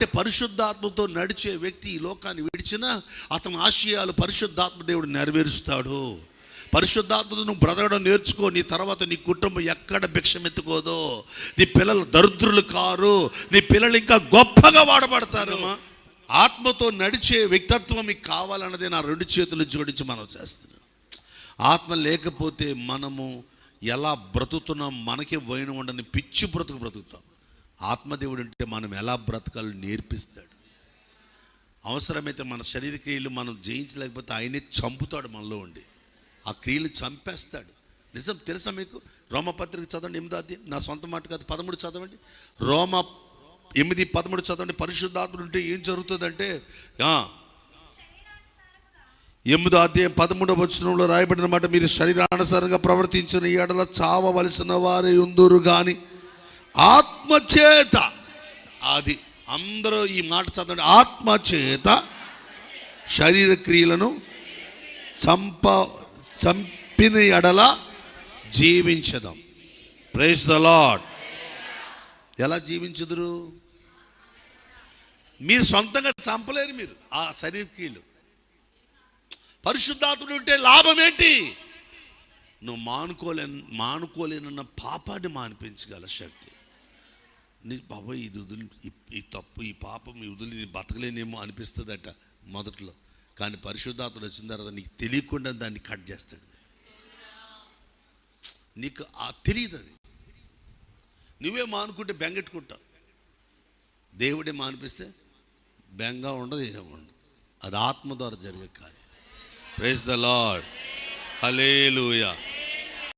అంటే పరిశుద్ధాత్మతో నడిచే వ్యక్తి ఈ లోకాన్ని విడిచినా అతని ఆశయాలు పరిశుద్ధాత్మ దేవుడు నెరవేరుస్తాడు. పరిశుద్ధాత్మతో నువ్వు బ్రతకడం నేర్చుకో నీ తర్వాత నీ కుటుంబం ఎక్కడ భిక్షమెత్తుకోదో నీ పిల్లలు దరిద్రులు కారు నీ పిల్లలు ఇంకా గొప్పగా వాడబడతారు. ఆత్మతో నడిచే వ్యక్తిత్వం మీకు కావాలన్నదే నా రెండు చేతులు జోడించి మనం చేస్తున్నాం. ఆత్మ లేకపోతే మనము ఎలా బ్రతుకుతున్నాం మనకే పోయిన ఉండని పిచ్చి బ్రతుకు బ్రతుకుతాం. ఆత్మదేవుడు అంటే మనం ఎలా బ్రతకాలో నేర్పిస్తాడు. అవసరమైతే మన శరీర క్రియలు మనం జయించలేకపోతే ఆయనే చంపుతాడు మనలో ఉండి. ఆ క్రియలు చంపేస్తాడు. నిజం తెలుసా మీకు? రోమపత్రిక చదవండి ఎనిమిదో అధ్యాయం. నా సొంత మాట కాదు పదమూడు చదవండి. రోమ ఎనిమిది పదమూడు చదవండి. పరిశుద్ధాత్ముడు ఉంటే ఏం జరుగుతుందంటే ఎనిమిదో అధ్యాయం పదమూడవ వచనంలో రాయబడిన మాట మీరు శరీరానుసారంగా ప్రవర్తించిన ఎడల చావవలసిన వారే ఉందరు కానీ ఆత్మ ఆత్మచేత. అది అందరూ ఈ మాట చదవండి. ఆత్మచేత శరీర క్రియలను చంప చంపిన ఎడల జీవించదాం. ప్రైజ్ ద లాడ్ ఎలా జీవించదురు? మీరు సొంతంగా చంపలేరు మీరు ఆ శరీర క్రియలు. పరిశుద్ధాత్ముడు ఉంటే లాభం ఏంటి? నువ్వు మానుకోలే మానుకోలేనన్న పాపాన్ని మానిపించగల శక్తి. బాబాయ్ ఇది వదిలి ఈ- ఈ తప్పు ఈ పాపం ఈ వదిలి నేను బతకలేనేమో అనిపిస్తుందట మొదట్లో. కానీ పరిశుద్ధాత్ముడు వచ్చిన తర్వాత నీకు తెలియకుండా దాన్ని కట్ చేస్తాడు. నీకు ఆ తెలియదు అది. నువ్వే మానుకుంటే బెంగెట్టుకుంటావు దేవుడే మానిపిస్తే బెంగ ఉండదు ఏమి ఉండదు. అది ఆత్మ ద్వారా జరిగే కార్యం. Praise the lord hallelujah